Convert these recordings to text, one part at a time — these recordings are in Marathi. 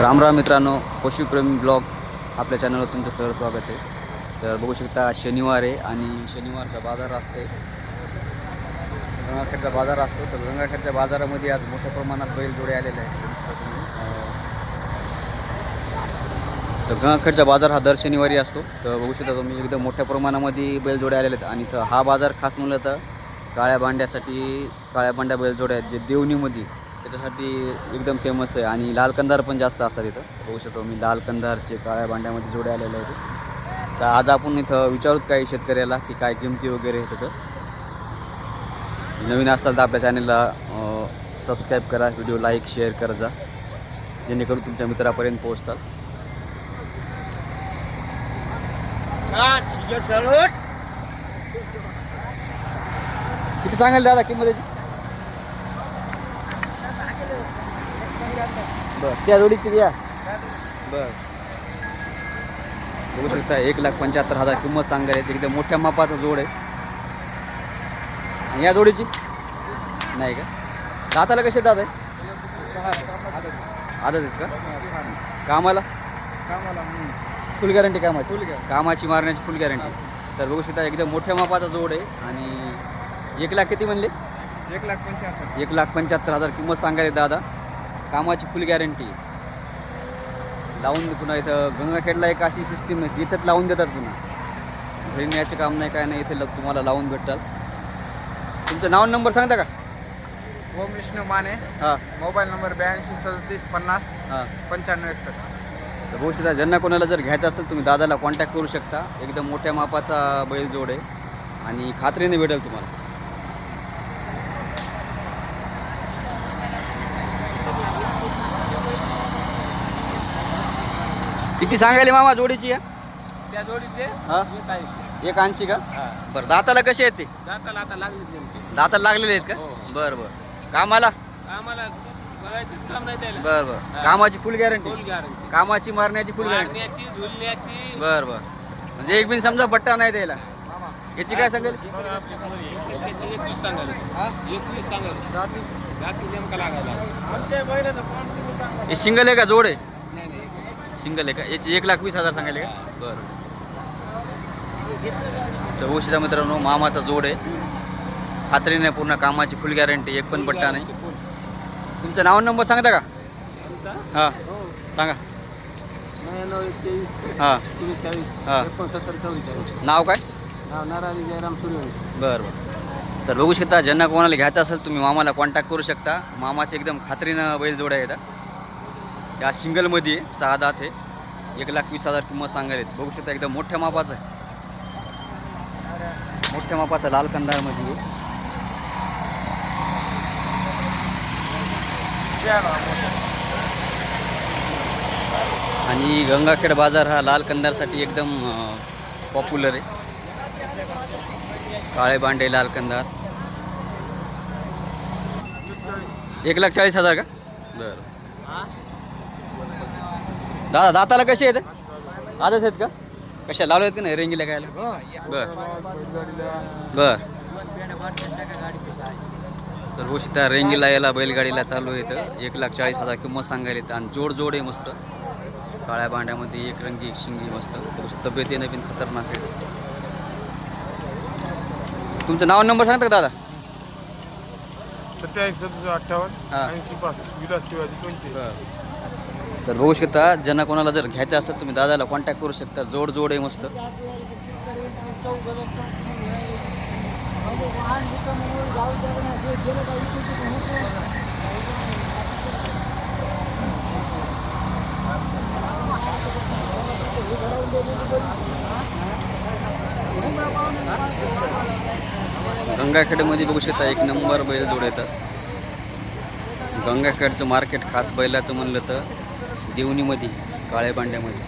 राम राम मित्रांनो पशुप्रेमी ब्लॉग आपल्या चॅनलवर तुमचं सर स्वागत आहे. तर बघू शकता आज शनिवार आहे आणि शनिवारचा बाजार असते गंगाखेडचा बाजार असतो. तर गंगाखेडच्या बाजारामध्ये आज मोठ्या प्रमाणात बैलजोडे आलेले आहेत. तर गंगाखेडचा बाजार हा दर शनिवारी असतो. तर बघू शकता तुम्ही एकदम मोठ्या प्रमाणामध्ये बैलजोडे आलेले आहेत. आणि तर हा बाजार खास म्हणलं तर काळ्या बांड्यासाठी काळ्या बांड्या बैलजोड्या आहेत. जे देवणीमध्ये त्याच्यासाठी एकदम फेमस आहे. आणि लाल कंदार पण जास्त असतात इथं. बघू शकतो मी लाल कंदारचे काळ्या भांड्यामध्ये जोडे आलेले आहेत. तर आज आपण इथं विचारूत काही शेतकऱ्याला की काय किमती वगैरे आहेत तिथं नवीन असाल तर आपल्या चॅनलला सबस्क्राईब करा व्हिडिओ लाईक शेअर करा जा. जेणेकरून तुमच्या मित्रापर्यंत पोहोचतात. किती सांगाल दादा किंमत याची? बर. त्या जोडीची द्या बर. बघू शकता एक लाख पंच्याहत्तर हजार किंमत सांगायला आहेत. एकदम मोठ्या मापाचा जोड आहे. आणि या जोडीची? नाही का? दाताला कसे दात आहे आदत आहेत का? कामाला? फुल गॅरंटी कामाची. कामाची मारण्याची फुल गॅरंटी. तर बघू शकता एकदम मोठ्या मापाचा जोड आहे. आणि एक लाख किती म्हणले? एक लाख पंच्याहत्तर. एक लाख पंच्याहत्तर हजार किंमत सांगायला दादा. कामाची फुल गॅरंटी लावून पुन्हा इथं. गंगाखेडला एक अशी सिस्टीम आहे की इथंच लावून देतात पुन्हा. घरी न्यायचं काम नाही काय नाही इथे ल- तुम्हाला लावून भेटतात. तुमचं नाव नंबर सांगता का? ओम विष्णू माने. हां. मोबाईल नंबर ब्याऐंशी सदतीस पन्नास हां. पंच्याण्णव एकसष्ट. तर शकता ज्यांना कोणाला जर घ्यायचं असेल तुम्ही दादाला कॉन्टॅक्ट करू शकता. एकदम मोठ्या मापाचा बैल जोड आहे. आणि खात्रीने भेटेल तुम्हाला. किती सांगायले मामा जोडीची आहे त्या जोडीचे हा? एक ऐंशी एक ऐंशी का? बरं दाताला कसे आहेत ते? दाताला आता लागली नेमकी. दाताला लागलेले आहेत का? हो. बरं बरं. कामाला? आम्हाला बघायचं काम नाही द्यायला बरं बरं. कामाची फुल गॅरंटी फुल गॅरंटी कामाची मारण्याची फुल गॅरंटी मारण्याची धुलण्याची बरं बरं. म्हणजे एक बिन समजा बट्टा नाही द्यायला. याची काय सांगेल? त्याची एकवीस सांगाल एकवीस सांगाल जाती. नेमका लागायला. आमच्या बैलाचं हे सिंगल आहे का? जोड आहे? सिंगल आहे का? याची एक लाख वीस हजार सांगायले का? बरं. तर उशिरा मित्रांनो मामाचा जोड आहे. खात्रीने पूर्ण कामाची फुल गॅरंटी एक पण बट्टा नाही. तुमचं नाव नंबर सांगता का? हां हो. सांगा. हां. हा. नाव काय? बरं बरं. तर बघू शकता ज्यांना कोणाला घ्यायचं असेल तुम्ही मामाला कॉन्टॅक्ट करू शकता. मामाचे एकदम खात्रीनं बैल जोड्या येतात या सिंगलमध्ये सहा दात आहे. एक लाख वीस हजार किंमत सांगायला आहेत. बघू शकता एकदम मोठ्या मापाचं आहे. मोठ्या मापाचा लाल कंदारमध्ये आणि गंगाखेड बाजार हा लाल कंदारसाठी एकदम पॉप्युलर आहे. काळे बांडे लाल कंदार एक लाख चाळीस हजार का? बरं. दादा दाताला कसे आहेत? आदत आहेत का? कशा लावले आहेत का नाही रेंगीला काय बर. बर. तर गोष्ट रेंगीला याला बैलगाडीला चालू येतं एक लाख चाळीस हजार किंमत सांगायला येतं. आणि जोड जोड आहे मस्त. काळ्या भांड्यामध्ये एक रंगी एक शिंगी मस्त. थोडंसं तब्येतीने पण खतरनाक आहे. तुमचं नाव नंबर सांगता का दादा? सत्याऐंशी सदुसष्ट अठ्ठावन्न हा. ऐंशी पासष्ट विलास शिवाजी पंचवीस तर बघू शकता ज्यांना कोणाला जर घ्यायचं असेल तुम्ही दादाला कॉन्टॅक्ट करू शकता. जोड जोड आहे मस्त. गंगाखेडमध्ये बघू शकता एक नंबर बैल जोड येतात. गंगाखेडचं मार्केट खास बैलाचं म्हणलं तर. देवणीमध्ये काळ्या बांड्यामध्ये.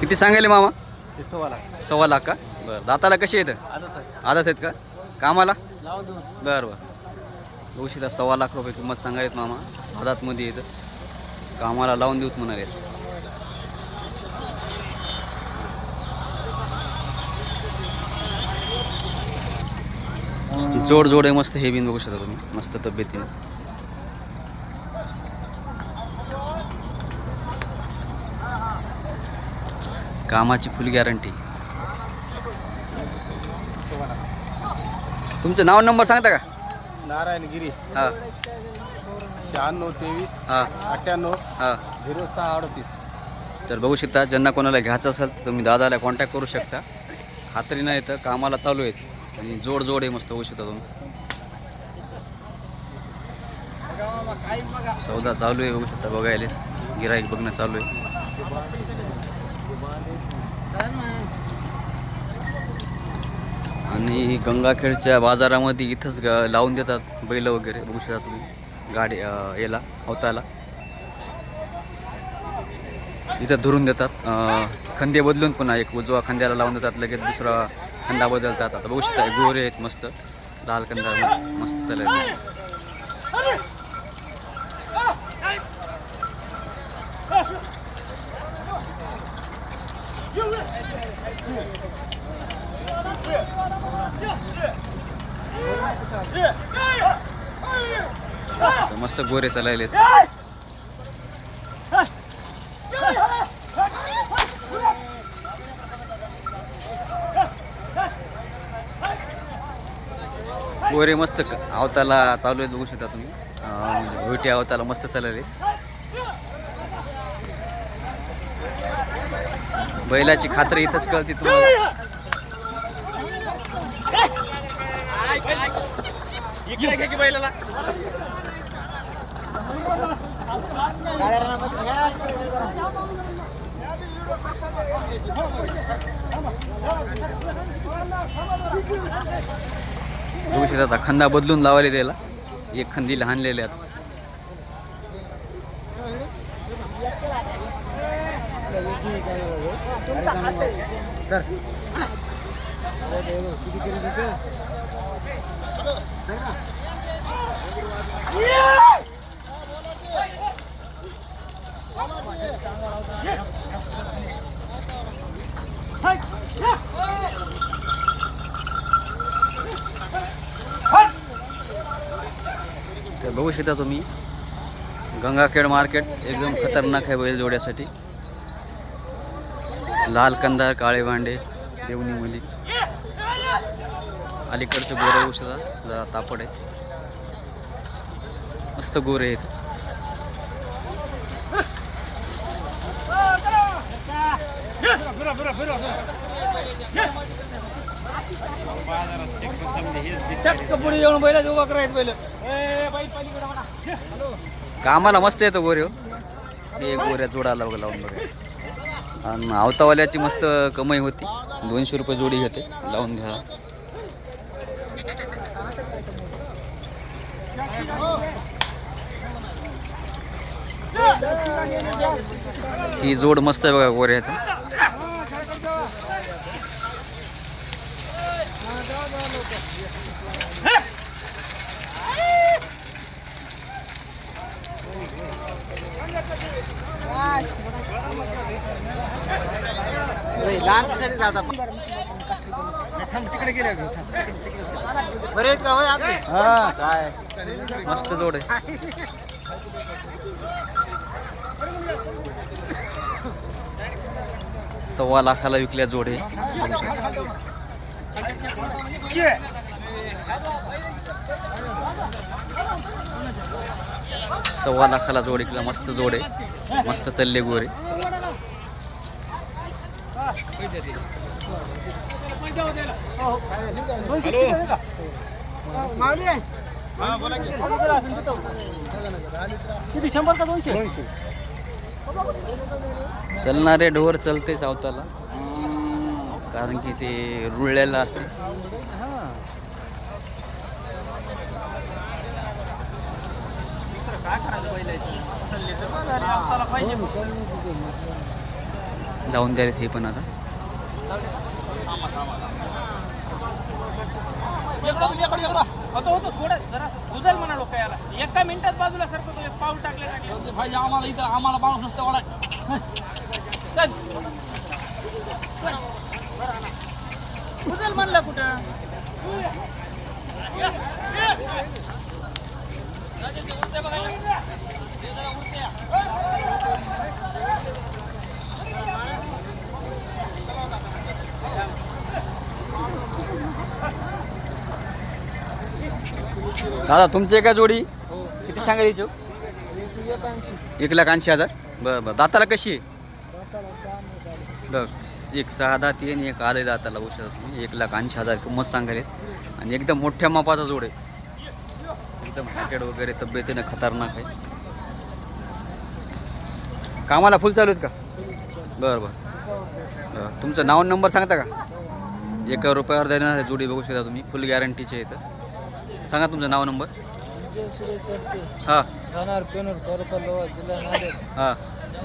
किती सांगायले मामा? सव्वाला सव्वा लाख. का? बरं. दाताला कशी येतं आदत आहेत. का? कामाला? बरं बरं. शकता सव्वा लाख रुपये किंमत सांगायत मामा. आदातमध्ये येतं. कामाला लावून देऊत म्हणाले. जोड जोड आहे मस्त हे बिन बघू शकता तुम्ही. मस्त तब्येतीनं. कामाची फुल गॅरंटी तुमचं नाव नंबर सांगता का? नारायणगिरी हां. शहाण्णव तेवीस हां. अठ्ठ्याण्णव हां. झिरो सहा अडतीस. तर बघू शकता ज्यांना कोणाला घ्यायचं असेल तर तुम्ही दादाला कॉन्टॅक्ट करू शकता. खात्रीनं येतं कामाला चालू आहेत. आणि जोड जोड आहे मस्त होऊ शकता तुम्ही सौदा चालू आहे बघू शकता बघायला. गिराईक बघणं चालू आहे. आणि गंगाखेडच्या बाजारामध्ये इथंच ग- लावून देतात बैल वगैरे बघू शकता तुम्ही गाडी याला अवताला इथं धरून देतात. खंदे बदलून पुन्हा एक उजवा खांद्याला लावून देतात. लगेच दुसरा कंदा बदलतात. आता बघू शकता गोरे आहेत मस्त. लाल कंदा मस्त चालत मस्त गोरे चालायलेत पोरे मस्त आवताला चालू आहेत बघू शकता तुम्ही. अं, म्हणजे आवताला मस्त चालले. बैलाची खात्री इथंच कळते तुम्हाला. बघू शकता आता खंदा बदलून लावले त्याला. एक खंदी लहानलेले आहेत. तर बघू शकता तुम्ही गंगाखेड मार्केट एकदम खतरनाक आहे बैल जोड्यासाठी. लाल कंदार काळे भांडे देवणीमध्ये अलीकडचे गोरे बघू शकता जरा तापड आहे. मस्त गोरे आहेत. पुढे येऊन बैला उभा आहेत पहिलं. कामाला मस्त येतो गोऱ्यो हो. हे. गोऱ्या जोडाला बघा लावून बघा. आणि आवतावाल्याची मस्त कमाई होती. दोनशे रुपये जोडी घेते लावून घ्या. ही जोड मस्त आहे बघा गोऱ्याचा. लहान दिसायला जाता तिकडे गेले बरे आहेत का होय आपले? हा. काय? मस्त जोड आहे. सव्वा लाखाला विकल्या जोड शकता. सव्वा लाखाला जोड इकला मस्त जोड आहे. मस्त चालले गोरे. चलणारे ढोर चलते सावताला. कारण की ते रुळलेलं असते. जाऊन द्या रे हे पण आता. होतो होतो थोडं जरा उजल म्हणा लोक याला एका मिनिटात बाजूला सरकतो एक पाऊल टाकले पाहिजे आम्हाला इथं आम्हाला पाऊस नसतं वाढाय उजल म्हणलं कुठं दादा तुमची एका जोडी? किती सांगायची एक लाख ऐंशी हजार? बरं बरं. दाताला कशी आहे? एक सहा दात येईन एक आले दाताला औषधात एक लाख ऐंशी हजार किंमत सांगायला आणि एकदम मोठ्या मापाचा जोड आहे. एकदम पॅकेट वगैरे तब्येतीनं खतरनाक आहे. कामाला फुल चालू आहेत का? बरं बरं. तुमचं नाव नंबर सांगता का? एका रुपयावर देणार आहे जोडी बघू शकता तुम्ही. फुल गॅरंटीचे इथं. सांगा तुमचं नाव नंबर हां. राहणार पेनूर तालुका लोहा जिल्हा नांदेड हां.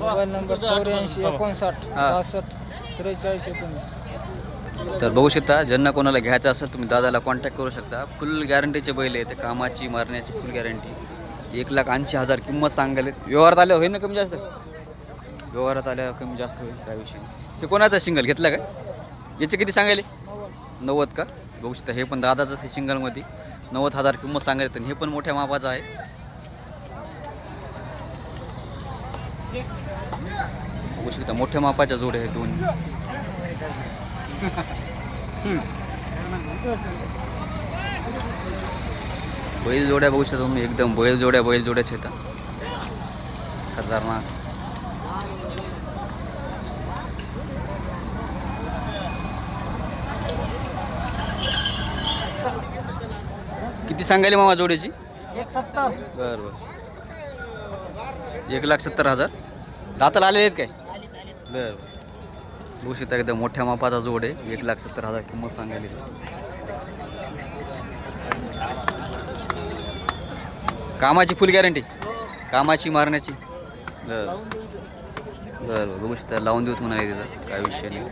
मोबाईल नंबर चौऱ्याऐंशी एकोणसाठ हा. पासष्ट त्रेचाळीस एकोणीस. तर बघू शकता ज्यांना कोणाला घ्यायचं असेल तुम्ही दादाला कॉन्टॅक्ट करू शकता. फुल गॅरंटीचे बैल आहे ते कामाची मारण्याची फुल गॅरंटी एक लाख ऐंशी हजार किंमत सांगायला. व्यवहारात आल्यावर होईल ना कमी जास्त? व्यवहारात आल्या कमी जास्त होईल काय विषयी हे कोणाचा कोणाचं सिंगल घेतलं का? याचे किती सांगायले? नव्वद का? बघू शकता हे पण दादाचं आहे सिंगलमध्ये नव्वद हजार किंमत सांगायला तर हे पण मोठ्या मापाचं आहे. बघू शकता मोठ्या मापाच्या जोड्या आहेत दोन बैल जोड्या बघू शकता तुम्ही एकदम बैल जोड्या बैल जोड्याच आहेत खतरनाक. किती सांगायले मामा जोड्याची? बरं बरं. एक लाख सत्तर हजार. दाताला आलेले आहेत काय? बरं. बघू शकता एकदम मोठ्या मापाचा जोड आहे. एक लाख सत्तर हजार किंमत सांगायली कामाची फुल गॅरंटी कामाची मारण्याची. बरं. बरं बघू शकता लावून देऊत म्हणाले तिथं. काय विषय नाही.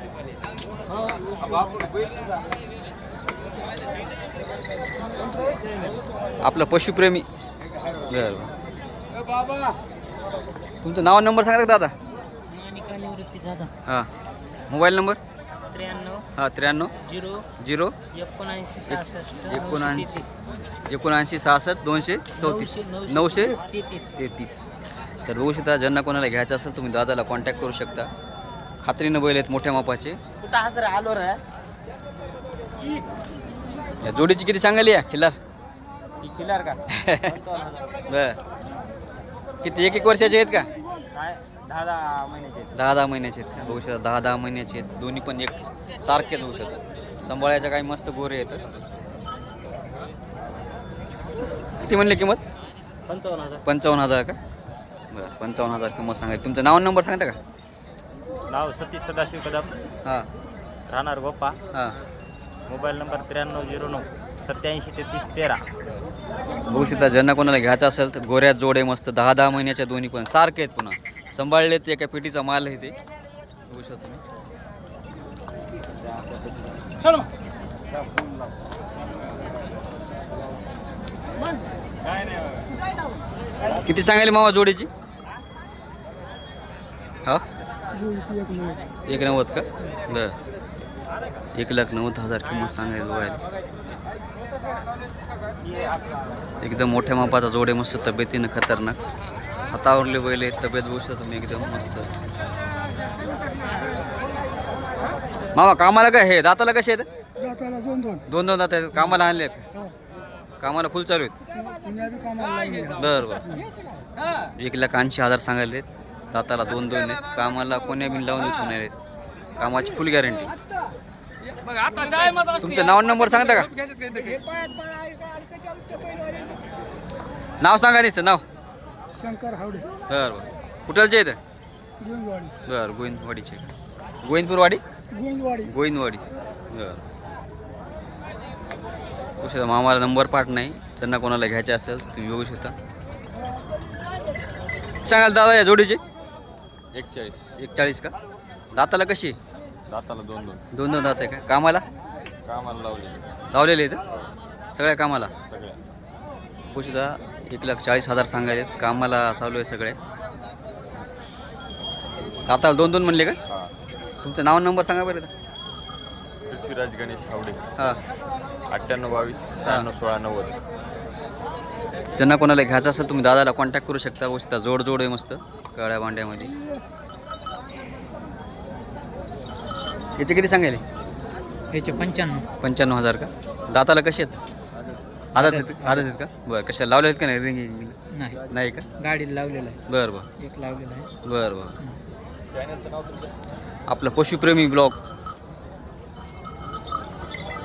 आपलं पशुप्रेमी. बरं तुमचं नाव नंबर सांगा का दादा. हां. Mobile number? त्र्याण्णव. हां त्र्याण्णव. झिरो. झिरो. एकोणऐंशी सहासष्ट. एकोणऐंशी. एकोणऐंशी सहासष्ट दोनशे चौतीस. नऊशे तेहतीस. तेहतीस. तर बघू शकता ज्यांना कोणाला घ्यायचं असेल तुम्ही दादाला कॉन्टॅक्ट करू शकता. खात्रीनं बैल आहेत मोठ्या मापाचे. कुठं आलो रे. या जोडीची किती सांगाली या खिल्लार किलर का? बर. किती एक एक वर्षाचे आहेत का? काय? दहा दहा महिन्याचे दहा दहा महिन्याचे आहेत. का बघू शकता दहा दहा महिन्याचे आहेत. दोन्ही पण एक सारखेच होऊ शकतात सांभाळायच्या काही मस्त गोरे आहेत. किती म्हणले किंमत? पंचावन्न हजार. पंचावन्न हजार का? बरं पंचावन्न हजार किंमत सांगायची. तुमचं नाव नंबर सांगता का? नाव सतीश सदाशिव कदम. हां. राहणार गोप्पा हां. मोबाईल नंबर त्र्याण्णव झिरो नऊ सत्याऐंशी तेहतीस तेरा. बघू शकता ज्यांना कोणाला घ्यायचं असेल तर गोऱ्यात जोडे मस्त दहा दहा महिन्याच्या दोन्ही पण सारखे आहेत पुन्हा. सांभाळलेत ते एका पेटीचा माल आहे ते. बघू शकता तुम्ही. किती सांगायला मामा जोडीची? हा? एक नव्वद का? बर. एक लाख नव्वद हजार किंमत सांगायला बघायला एकदम मोठ्या मापाचा जोडे मस्त तब्येतीनं खतरनाक. हातावरले बैल आहेत तब्येत बघू शकता तुम्ही एकदम मस्त. मामा कामाला काय हे दाताला कसे आहेत? दोन दोन. दोन दोन दात आहेत कामाला आणले आहेत? कामाला फुल चालू आहेत? बरं बरं. एक लाख ऐंशी हजार सांगायले दाताला दोन दोन आहेत. कामाला कोण्या बिन लावून देत आहेत. कामाची फुल गॅरंटी? तुमचं नाव नंबर सांगता का? नाव सांगा नुसतं नाव. शंकर हावडे. बरं बरं. कुठलचे आहेत? गोविंदवाडी. बरं गोविंदवाडीचे. गोविंदपूरवाडी? गोविंदवाडी. गोविंदवाडी. बरं. बघू शकता मामाला नंबर पाठ नाही. ज्यांना कोणाला घ्यायचे असेल तुम्ही बघू शकता. सांगाल दादा या जोडीचे? एकचाळीस. एकचाळीस का? दाताला कशी? आहे? दाताला दोन दोन. दोन दोन दात आहे का? कामाला? कामाला लावले लावलेले आहेत? सगळ्या कामाला? सगळ्या. शकता एक लाख चाळीस हजार सांगायचे कामाला चालू आहे सगळे. दाताला दोन दोन म्हणले का? हा. तुमचं नाव नंबर सांगा बरं पृथ्वीराज गणेश हावडे. हां. अठ्ठ्याण्णव बावीस शहाण्णव सोळा नव्वद. ज्यांना कोणाला घ्यायचं असेल तुम्ही दादाला कॉन्टॅक्ट करू शकता. शकता जोड जोड आहे मस्त. काळ्या भांड्यामध्ये. याचे किती सांगायले? ह्याचे पंच्याण्णव. पंच्याण्णव हजार का? दाताला कसे आहेत? आदत आहेत आदत आहेत का? बरं कशा लावले आहेत का नाही रिंग नाही. नाही का? गाडीला लावलेलं आहे. बरं बरं. एक लावलेलं आहे. बरं बरं. आपलं पशुप्रेमी ब्लॉग.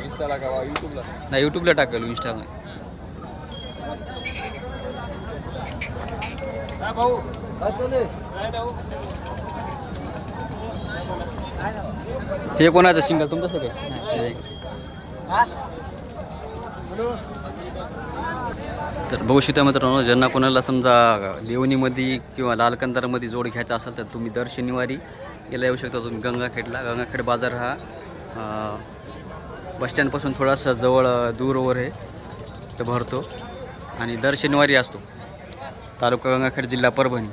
इंस्टाला का युट्यूबला नाही यूट्यूबला टाकेल इंस्टामध्ये हे कोणाचं सिंगल तुमचं काय तर बघू शकता मित्रांनो ज्यांना कोणाला समजा लेवणीमध्ये किंवा लालकंदारमध्ये जोड घ्यायचा असेल तर तुम्ही दर शनिवारी याला येऊ शकता. तुम्ही गंगाखेडला गंगाखेड बाजार हा बसस्टँडपासून थोडासा जवळ दूरवर आहे. तर भरतो. आणि दर शनिवारी असतो. तालुका गंगाखेड जिल्हा परभणी.